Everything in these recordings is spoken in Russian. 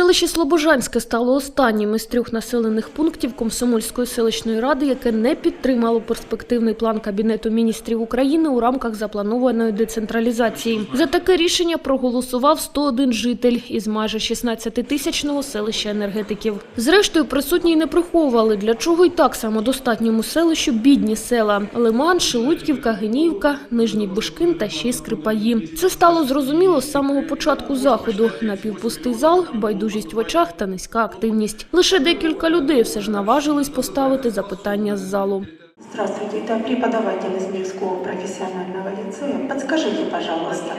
Селище Слобожанське стало останнім із трьох населених пунктів Комсомольської селищної ради, яке не підтримало перспективний план Кабінету міністрів України у рамках запланованої децентралізації. За таке рішення проголосував 101 житель із майже 16-тисячного селища енергетиків. Зрештою, присутні не приховували, для чого й так самодостатньому селищу бідні села – Лиман, Шелудьківка, Геніївка, Нижній Бишкин та ще й Скрипаї. Це стало зрозуміло з самого початку заходу. Напівпустий зал, байдужість в очах та низька активність. Лише декілька людей все ж наважились поставити запитання з залу. Здравствуйте, это преподаватель из Мирского профессионального лицея. Подскажите, пожалуйста,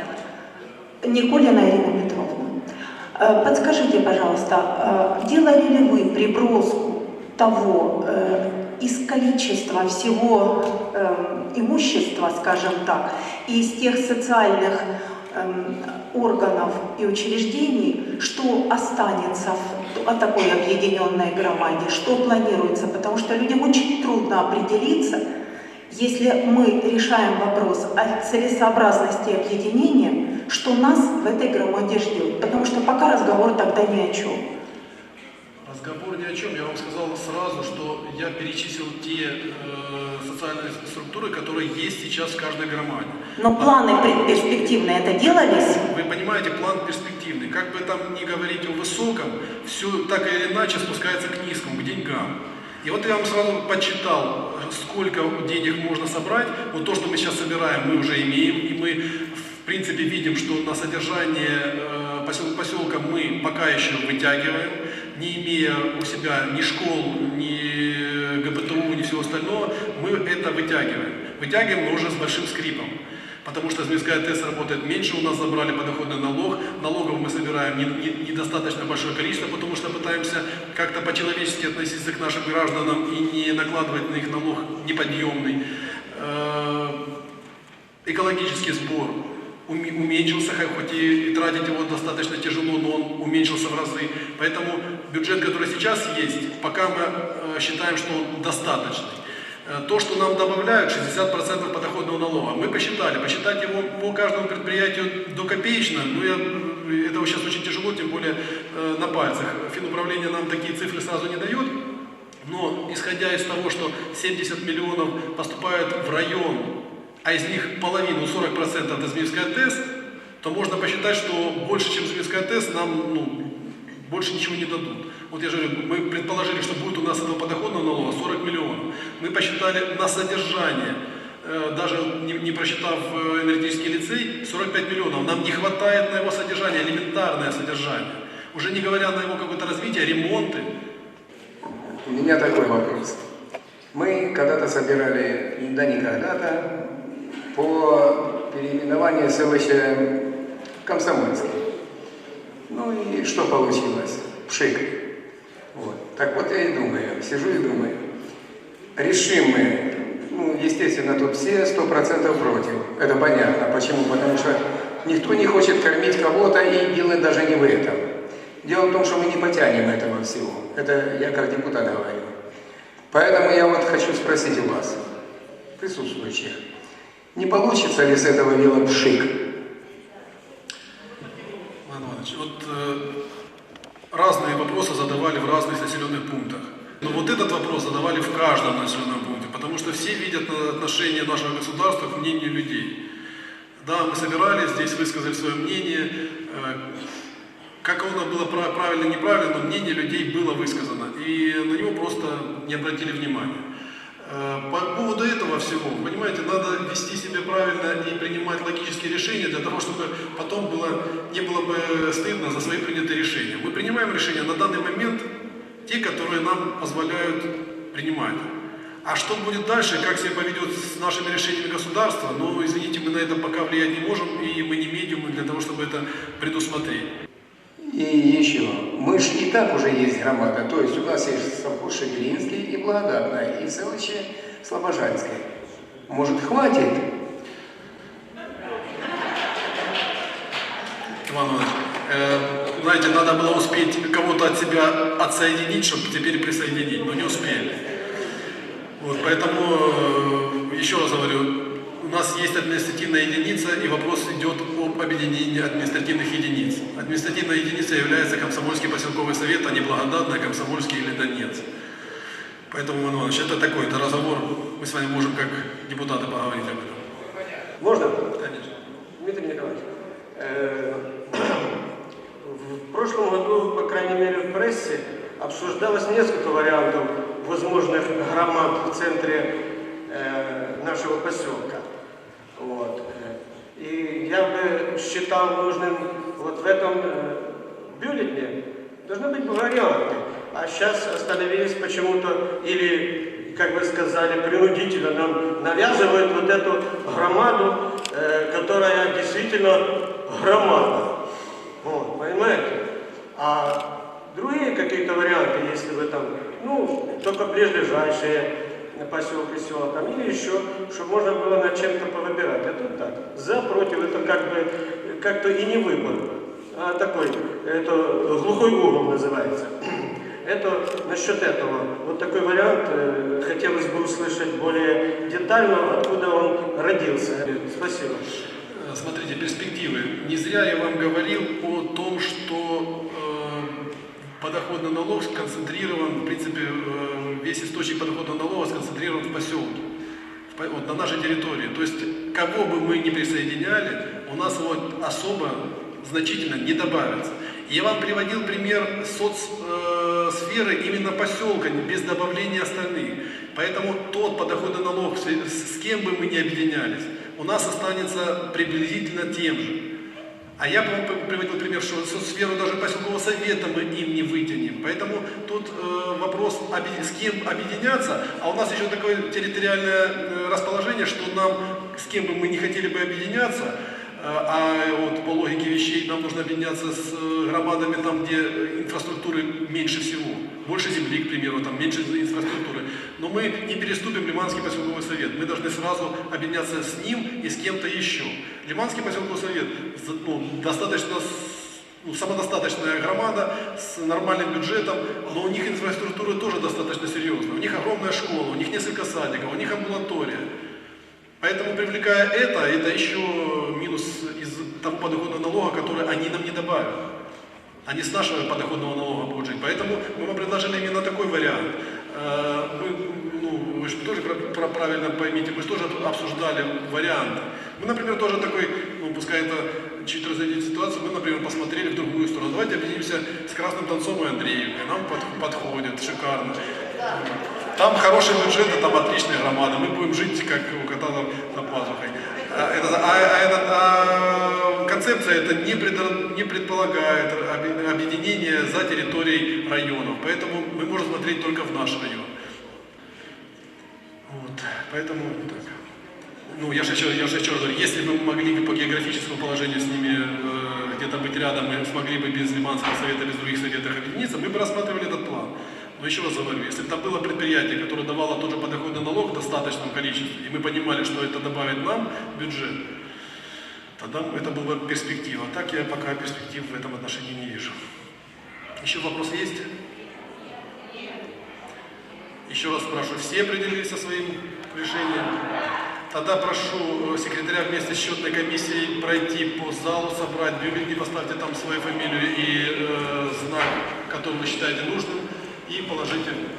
Николина Ирина Петровна, э, подскажите, пожалуйста, э, делали ли вы приброску того э, из количества всего э, имущества, скажем так, и из тех социальных эм, органов и учреждений, что останется в о такой объединенной громаде, что планируется, потому что людям очень трудно определиться, если мы решаем вопрос о целесообразности объединения, что нас в этой громаде ждет, потому что пока разговор тогда ни о чем. Разговор ни о чем. Я вам сказал сразу, что я перечислил те э, социальные структуры, которые есть сейчас в каждой громаде. Но планы пер- перспективные это делались? Вы понимаете, план перспективный. Как бы там ни говорить о высоком, все так или иначе спускается к низкому, к деньгам. И вот я вам сразу почитал, сколько денег можно собрать. Вот то, что мы сейчас собираем, мы уже имеем. И мы, в принципе, видим, что на содержание э, посел- поселка мы пока еще вытягиваем, не имея у себя ни школ, ни ГБТУ, ни всего остального, мы это вытягиваем. Вытягиваем, но уже с большим скрипом. Потому что Змеевская ТЭС работает меньше, у нас забрали подоходный налог, налогов мы собираем не- не- недостаточно большое количество, потому что пытаемся как-то по-человечески относиться к нашим гражданам и не накладывать на них налог неподъемный. Э, Экологический сбор уме- уменьшился, хоть- и тратить его достаточно тяжело, но он уменьшился в разы. Поэтому бюджет, который сейчас есть, пока мы э, считаем, что он достаточный. Э, То, что нам добавляют, 60% подоходного налога, мы посчитали. Посчитать его по каждому предприятию до копеечно, ну, я, э, это сейчас очень тяжело, тем более э, на пальцах. Финуправление нам такие цифры сразу не дает. Но исходя из того, что 70 миллионов поступают в район, а из них половину, 40% это Змеевская ТЭС, то можно посчитать, что больше, чем Змеевская ТЭС, нам ну, больше ничего не дадут. Вот я же говорю, мы предположили, что будет у нас этого подоходного налога 40 миллионов. Мы посчитали на содержание, э, даже не, не просчитав э, энергетический лицей, 45 миллионов. Нам не хватает на его содержание, элементарное содержание. Уже не говоря на его какое-то развитие, ремонты. У меня такой вопрос. Мы когда-то собирали, да не когда-то, по переименованию селища Комсомольский. Ну и что получилось? Пшик. Вот. Так вот я и думаю, сижу и думаю, решим мы, ну, естественно, тут все сто процентов против. Это понятно. Почему? Потому что никто не хочет кормить кого-то и дело даже не в этом. Дело в том, что мы не потянем этого всего. Это я как депутат говорю. Поэтому я вот хочу спросить у вас, присутствующих, не получится ли с этого дела пшик? Иванович, вот э, разные вопросы задавали в разных населенных пунктах. Но вот этот вопрос задавали в каждом населенном пункте, потому что все видят отношение нашего государства к мнению людей. Да, мы собирались, здесь высказали свое мнение. э, как оно было прав- правильно, неправильно, но мнение людей было высказано, и на него просто не обратили внимания. Э, По всего, понимаете, надо вести себя правильно и принимать логические решения для того, чтобы потом было, не было бы стыдно за свои принятые решения. Мы принимаем решения на данный момент, те, которые нам позволяют принимать. А что будет дальше, как себя поведет с нашими решениями государства, ну, извините, мы на это пока влиять не можем, и мы не медиумы для того, чтобы это предусмотреть. И еще, мы же и так уже есть громада, то есть у нас есть совхоз Шевелинский и Благодатная, и селище Слобожанское. Может, хватит? Иван Иванович, э, знаете, надо было успеть кого-то от себя отсоединить, чтобы теперь присоединить, но не успели. Вот, поэтому, э, еще раз говорю, у нас есть административная единица, и вопрос идет об объединении административных единиц. Административная единица является Комсомольский поселковый совет, а не Благодатная, Комсомольский или Донец. Поэтому, Иван Иванович, это такой, это разговор, мы с вами можем как депутаты поговорить об этом. Можно? Конечно. Дмитрий Николаевич, э, в прошлом году, по крайней мере, в прессе обсуждалось несколько вариантов возможных громад в центре э, нашего поселка. Вот. И я бы считал нужным вот в этом э, бюллетне должны быть варианты. А сейчас остановились почему-то или, как вы сказали, принудительно нам навязывают вот эту громаду, э, которая действительно громада. Вот, понимаете? А другие какие-то варианты, если вы там, ну, только ближайшие поселки, села там, или еще, чтобы можно было над чем-то повыбирать. Это так. За, против, это как бы, как-то и не выбор, а такой, это глухой угол называется. Это насчет этого. Вот такой вариант э, хотелось бы услышать более детально, откуда он родился. Спасибо. Э, Смотрите, перспективы. Не зря я вам говорил о том, что э, подоходный налог сконцентрирован, в принципе, э, весь источник подоходного налога сконцентрирован в поселке, в вот на нашей территории. То есть, кого бы мы ни присоединяли, у нас его особо значительно не добавится. Я вам приводил пример соцсферы именно поселка, без добавления остальных. Поэтому тот подоходный налог, с кем бы мы ни объединялись, у нас останется приблизительно тем же. А я вам приводил пример, что соцсферу даже поселкового совета мы им не вытянем. Поэтому тут э, вопрос, с кем объединяться, а у нас еще такое территориальное э, расположение, что нам, с кем бы мы не хотели бы объединяться, э, а вот по логике вещей нам нужно объединяться с э, громадами там, где инфраструктуры меньше всего. Больше земли, к примеру, там меньше инфраструктуры. Но мы не переступим Лиманский поселковый совет. Мы должны сразу объединяться с ним и с кем-то еще. Лиманский поселковый совет ну, достаточно ну, самодостаточная громада с нормальным бюджетом, но у них инфраструктура тоже достаточно серьезная. У них огромная школа, у них несколько садиков, у них амбулатория. Поэтому привлекая это, это еще минус из того подоходного налога, который они нам не добавят. Они с нашего подоходного налога жить. Поэтому мы вам предложили именно такой вариант. Э, Мы, ну, вы же тоже правильно поймите, мы же тоже обсуждали варианты. Мы, например, тоже такой, ну, пускай это чуть разойдет ситуацию, мы, например, посмотрели в другую сторону. Давайте объединимся с Красным Донцом и Андреевкой. Нам под- подходит, шикарно. Там хороший бюджет, и там отличная громада. Мы будем жить, как у кота за, пазухой. А, это, а, а этот, а, концепция это не, предо- не предполагает объ- объединение за территорией районов. Поэтому мы можем смотреть только в наш район. Вот, поэтому так. Ну, я же еще, я же еще говорю, если бы мы могли бы по географическому положению с ними э, где-то быть рядом, мы смогли бы без Лиманского совета, без других советов объединиться, мы бы рассматривали этот план. Но еще раз говорю, если бы там было предприятие, которое давало тот же подоходный налог в достаточном количестве, и мы понимали, что это добавит нам в бюджет, тогда это была бы перспектива. Так я пока перспектив в этом отношении не вижу. Еще вопросы есть? Еще раз спрашиваю, все определились со своим решением? Тогда прошу э, секретаря вместе с счетной комиссией пройти по залу, собрать бюллетени, поставьте там свою фамилию и э, знак, который вы считаете нужным, и положите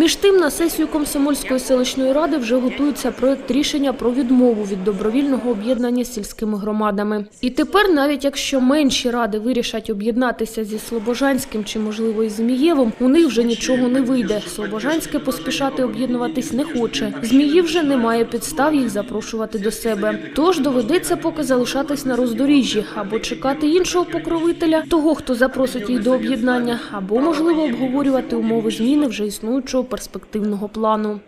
Між тим, на сесію Комсомольської селищної ради вже готується проект рішення про відмову від добровільного об'єднання з сільськими громадами. І тепер, навіть якщо менші ради вирішать об'єднатися зі Слобожанським чи, можливо, із Змієвом, у них вже нічого не вийде. Слобожанське поспішати об'єднуватись не хоче. Зміїв вже немає підстав їх запрошувати до себе. Тож доведеться поки залишатись на роздоріжжі або чекати іншого покровителя, того, хто запросить їх до об'єднання, або можливо обговорювати умови зміни вже існуючого перспективного плану.